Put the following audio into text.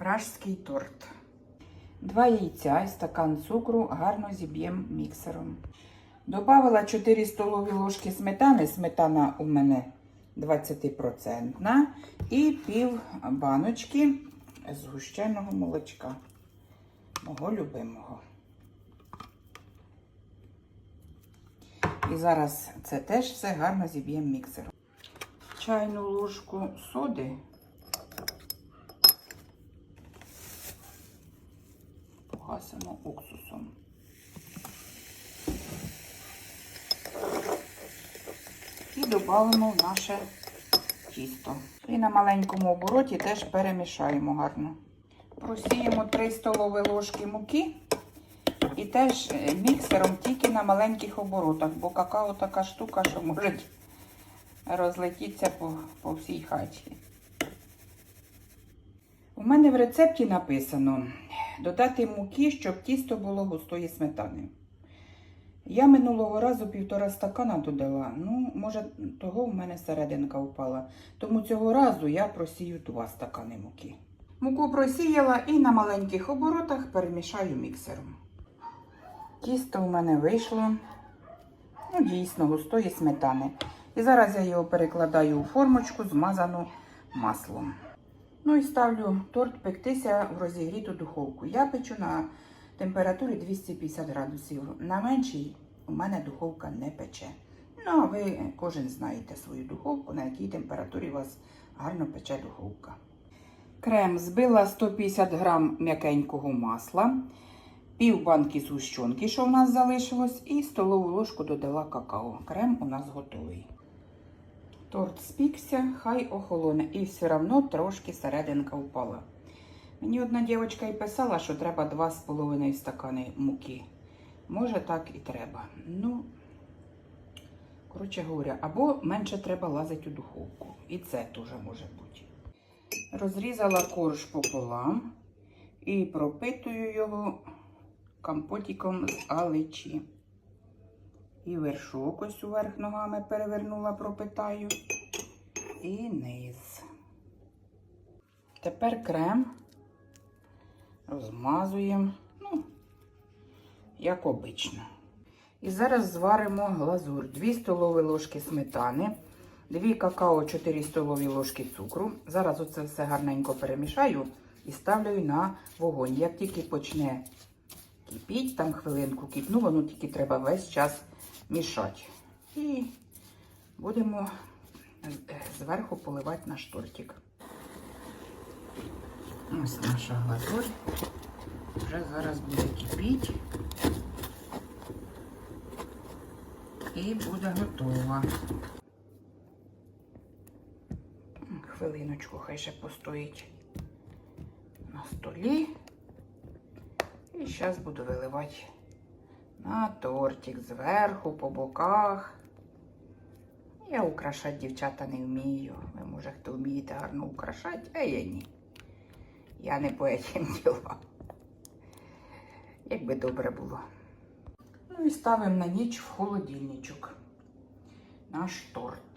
Пражський торт. Два яйця і стакан цукру гарно зіб'ємо міксером. Добавила 4 столові ложки сметани. Сметана у мене 20% і пів баночки згущеного молочка. Мого любимого. І зараз це теж все гарно зіб'ємо міксером. Чайну ложку соди. Погасимо уксусом. І додамо в наше тісто. І на маленькому обороті теж перемішаємо гарно. Просіємо 3 столові ложки муки. І теж е, міксером тільки на маленьких оборотах, бо какао така штука, що може розлетітися по, по всій хаті. У мене в рецепті написано додати муки, щоб тісто було густої сметани. Я минулого разу півтора стакана додала. Ну, може, того в мене серединка впала. Тому цього разу я просію два стакани муки. Муку просіяла і на маленьких оборотах перемішаю міксером. Тісто у мене вийшло ну, дійсно густої сметани. І зараз я його перекладаю у формочку, змазану маслом. Ну і ставлю торт пектися в розігріту духовку. Я печу на температурі 250 градусів. На меншій у мене духовка не пече. Ну, а ви кожен знаєте свою духовку, на якій температурі у вас гарно пече духовка. Крем збила 150 грам м'якенького масла, пів банки згущенки, що в нас залишилось, і столову ложку додала какао. Крем у нас готовий. Торт спікся, хай охолоне, і все одно трошки серединка впала. Мені одна дівчинка і писала, що треба 2,5 стакани муки. Може, так і треба. Ну, коротше говоря, або менше треба лазити у духовку. І це теж може бути. Розрізала корж пополам і пропитую його компотиком з аличі. І вершок ось уверх ногами перевернула, пропитаю. І низ. Тепер крем розмазуємо, ну, як обично. І зараз зваримо глазур. 2 столові ложки сметани, 2 какао, 4 столові ложки цукру. Зараз оце все гарненько перемішаю і ставлю на вогонь. Як тільки почне кипіть, там хвилинку кипнуло, ну тільки треба весь час мішати. І будемо зверху поливати наш тортик. Ось наша глазурь. Вже зараз буде кипіти. І буде готова. Хвилиночку, хай ще постоїть на столі. І зараз буду виливати на тортик зверху, по боках. Я украшати дівчата не вмію. Ви, може, хто вмієте гарно украшати, а я ні. Я не по яким ділам. Як би добре було. Ну і ставимо на ніч в холодильничок наш торт.